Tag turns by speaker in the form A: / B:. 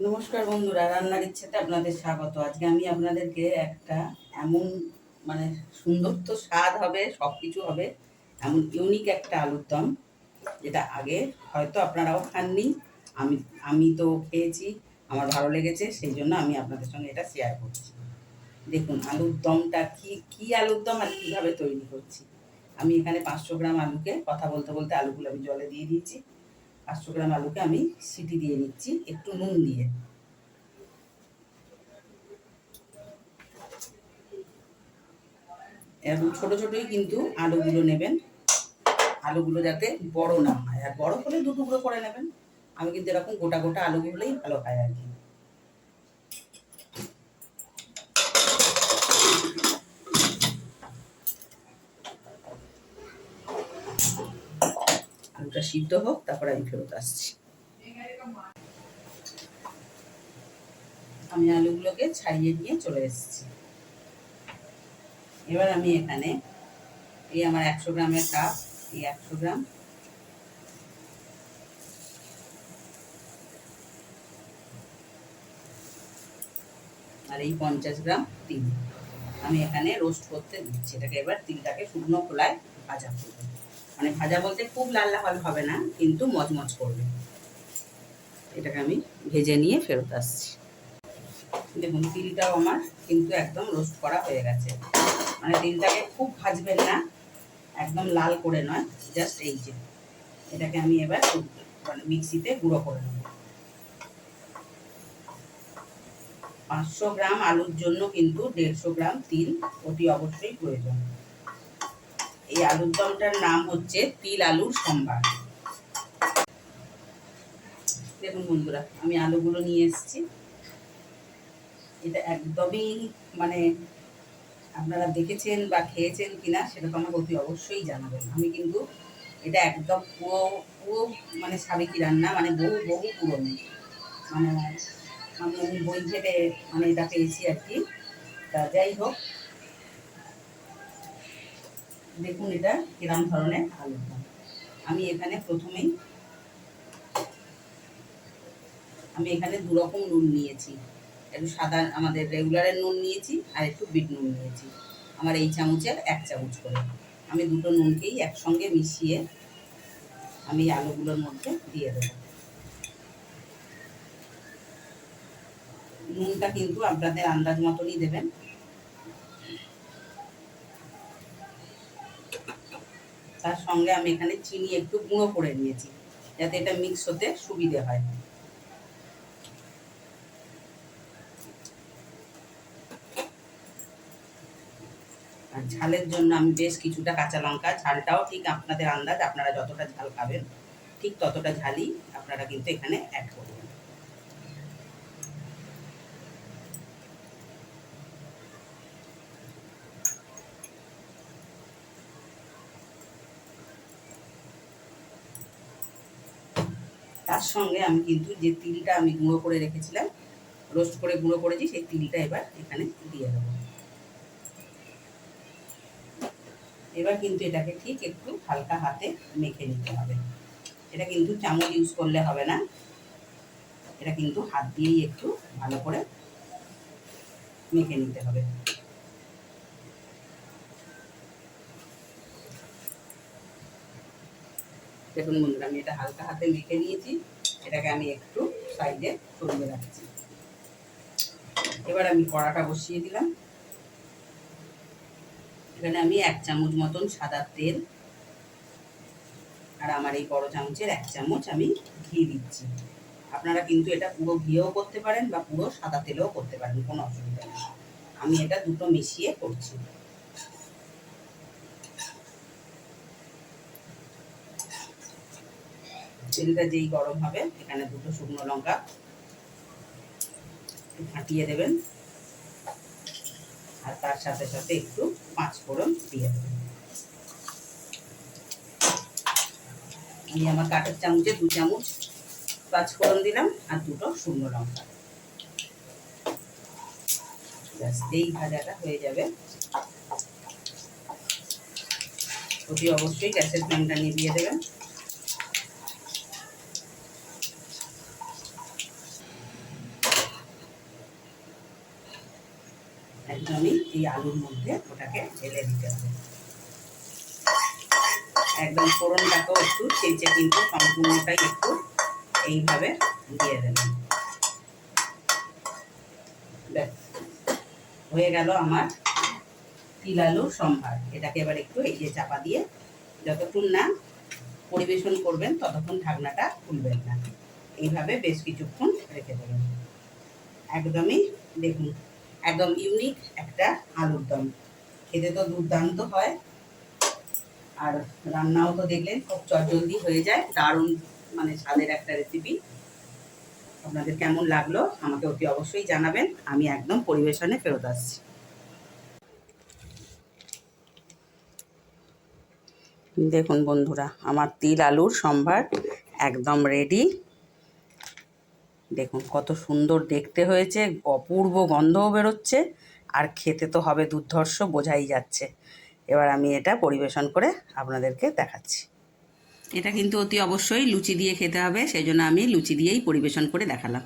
A: নমস্কার বন্ধুরা রান্নার ইচ্ছাতে আপনাদের স্বাগত আজকে আমি আপনাদেরকে একটা এমন মানে সুন্দর তো স্বাদ হবে সবকিছু হবে এমন ইউনিক একটা আলুর দম যেটা আগে হয়তো আপনারাও খাননি আমি আমি তো খেয়েছি আমার ভালো লেগেছে সেই জন্য আমি আপনাদের সঙ্গে এটা শেয়ার করছি দেখুন আলুর দমটা কি কি আলুর দম আর কীভাবে তৈরি করছি আমি এখানে পাঁচশো গ্রাম আলুকে, কথা বলতে বলতে আলুগুলো আমি জলে দিয়ে দিয়েছি। পাঁচশো গ্রাম আলুকে আমি সিটি দিয়ে নিচ্ছি, একটু নুন দিয়ে। এরকম ছোট ছোটই কিন্তু আলুগুলো নেবেন। আলুগুলো যাতে বড় না হয়, আর বড় হলে দু টুকরো করে নেবেন। আমি কিন্তু এরকম গোটা গোটা আলুগুলোই ভালো খাই আর কি। আলুটা সিদ্ধ হোক, তারপর আমি ফেরত আসছি। আমি আলুগুলোকে ছাড়িয়ে নিয়ে চলে এসেছি। এবার আমি এখানে এই আমার একশো গ্রামের কাপ, এই একশো গ্রাম আর এই পঞ্চাশ গ্রাম তিল। আমি এখানে রোস্ট করতে দিচ্ছি। এটাকে এবার তিলটাকে শুকনো খোলায় ভাজা করব। মানে ভাজা বলতে খুব লাল লাল হবে না, কিন্তু মচমচ করবে। এটাকে আমি ভেজে নিয়ে ফেরত আসছি। দেখুন, তিলটাও আমার কিন্তু একদম রোস্ট করা হয়ে গেছে। মানে তিলটাকে খুব ভাজবেন না, একদম লাল করে নয় জাস্ট এই যে। এটাকে আমি এবার মানে মিক্সিতে গুঁড়ো করে নেব। পাঁচশো গ্রাম আলুর জন্য কিন্তু দেড়শো গ্রাম তিল অতি অবশ্যই প্রয়োজন। এই আলুর দমটার নাম হচ্ছে তিল আলুর সম্ভার। দেখুন বন্ধুরা, আমি আলুগুলো নিয়ে এসেছি। এটা একদমই মানে আপনারা দেখেছেন বা খেয়েছেন কিনা সেটা তো আমাকে অতি অবশ্যই জানাবেন। আমি কিন্তু এটা একদম পুরো পুরো মানে সাবেকি রান্না মানে বহু বহু পুরনো। মানে আমি বই থেকে মানে এটা পেয়েছি আর কি। তা যাই হোক দেখুন এটা কিরম ধরনের আলুর আমি এখানে প্রথমেই, আমি এখানে দু রকম নুন নিয়েছি। একটু সাদা, আমাদের রেগুলারের নুন নিয়েছি আর একটু বিট নুন নিয়েছি। আমার এই চামচের এক চামচ করে। আমি দুটো নুনকেই একসঙ্গে মিশিয়ে আমি আলুগুলোর মধ্যে দিয়ে দেবো। নুনটা কিন্তু আপনাদের আন্দাজ মতনই দেবেন। তার সঙ্গে আমি এখানে চিনি একটু গুঁড়ো করে নিয়েছি যাতে এটা মিক্স হতে সুবিধে হয়। আর ঝালের জন্য আমি বেশ কিছুটা কাঁচা লঙ্কা, ঝালটাও ঠিক আপনাদের আন্দাজ, আপনারা যতটা ঝাল খাবেন, ঠিক ততটা ঝালই আপনারা কিন্তু এখানে অ্যাড করবেন। তার সঙ্গে আমি কিন্তু যে তিলটা আমি গুঁড়ো করে রেখেছিলাম, রোস্ট করে গুঁড়ো করেছি, সেই তিলটা এবার এখানে দিয়ে দেবো। এবার কিন্তু এটাকে ঠিক একটু হালকা হাতে মেখে নিতে হবে। এটা কিন্তু চামচ ইউজ করলে হবে না। এটা কিন্তু হাত দিয়েই একটু ভালো করে মেখে নিতে হবে। দেখুন বন্ধুরা, আমি এটা হালকা হাতে মেখে নিয়েছি। এটাকে আমি একটু সাইডে সরিয়ে রাখছি। এবার আমি কড়াটা বসিয়ে দিলাম। এখানে আমি এক চামচ মতন সাদা তেল আর আমার এই বড় চামচের এক চামচ আমি ঘি দিচ্ছি। আপনারা কিন্তু এটা পুরো ঘিয়েও করতে পারেন বা পুরো সাদা তেলেও করতে পারেন, কোনো অসুবিধা নেই। আমি এটা দুটো মিশিয়ে করছি। তেলটা যেই গরম হবে। এখানে দুটো শুকনো লঙ্কা ফাটিয়ে দেবেন। আর তার সাথে সাথে একটু পাঁচ ফোড়ন দিয়ে দেবেন। আমি আমার কাঠের চামচে দু চামচ পাঁচ ফোড়ন দিলাম আর দুটো শুকনো লঙ্কা। এই ভাজাটা হয়ে যাবে। অতি অবশ্যই গ্যাসের ফ্লেমটা নিভিয়ে দেবেন। একদমই এই আলুর মধ্যে ওটাকে ঢেলে দিতে হবে। একদম ফোড়নটাকেও একটু চেঁচে কিন্তু সম্পূর্ণটাই একটু এইভাবে দিয়ে দেবেন। হয়ে গেল আমার তিল আলুর সম্ভার। এটাকে এবার একটু এই যে চাপা দিয়ে যতক্ষণ না পরিবেশন করবেন, ততক্ষণ ঢাকনাটা খুলবেন না। এইভাবে বেশ কিছুক্ষণ রেখে দেবেন। একদমই দেখুন একদম ইউনিক একটা আলুর দম। খেতে তো দুর্দান্ত হয়। আর রান্নাও তো দেখলেন, খুব চটজলদি হয়ে যায়। দারুণ মানে স্বাদের একটা রেসিপি আপনাদের কেমন লাগল আমাকে অতি অবশ্যই জানাবেন। আমি একদম পরিবেশনে ফেরত আসছি। দেখুন বন্ধুরা, আমার তিল আলুর সম্ভার একদম রেডি দেখুন, কত সুন্দর দেখতে হয়েছে, অপূর্ব গন্ধও বেরোচ্ছে, আর খেতে তো হবে দুর্ধর্ষ, বোঝাই যাচ্ছে। এবার আমি এটা পরিবেশন করে আপনাদেরকে দেখাচ্ছি। এটা কিন্তু অতি অবশ্যই লুচি দিয়ে খেতে হবে, সেই জন্য আমি লুচি দিয়েই পরিবেশন করে দেখালাম।